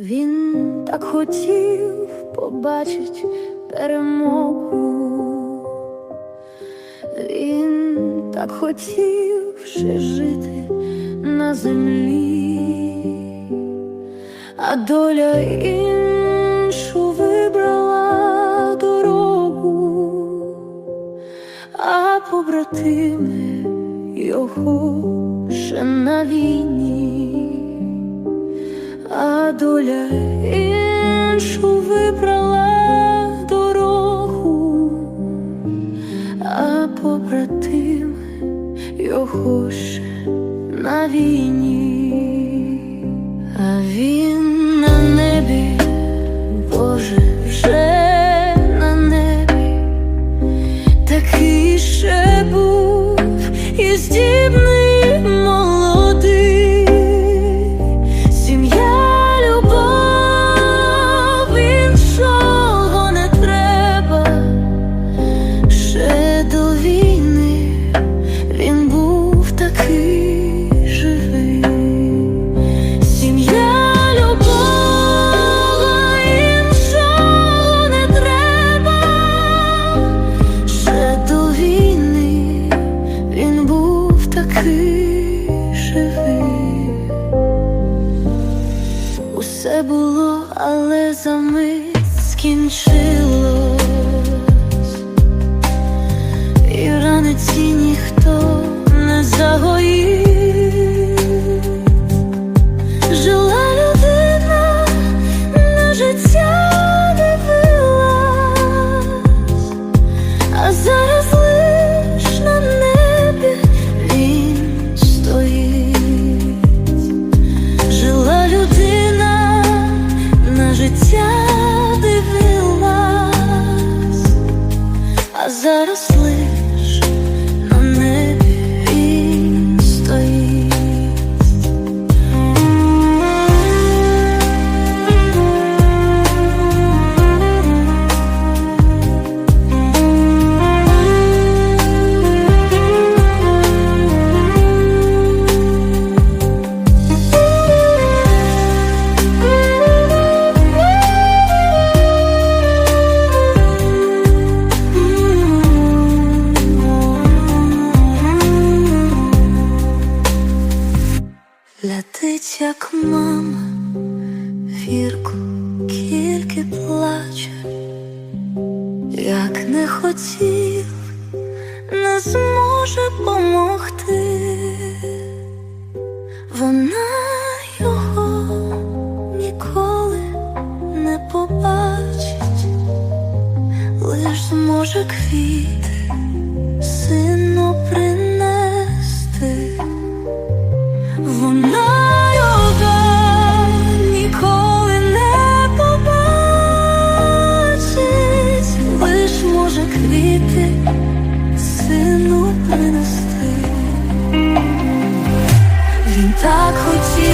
Він так хотів побачить перемогу. Він так хотів ще жити на землі, а доля іншу вибрала дорогу, а побратими його ще на війні а доля іншу вибрала дорогу, а побратим його ще на війні, а він на небі, Боже, вже такий ще був і здібний Усе було, але за мить скінчилось, як мама, вірку тільки плаче, як не хотів, не зможе помогти. Вона його ніколи не побачить, лиш зможе квіт принести. Він так хотів.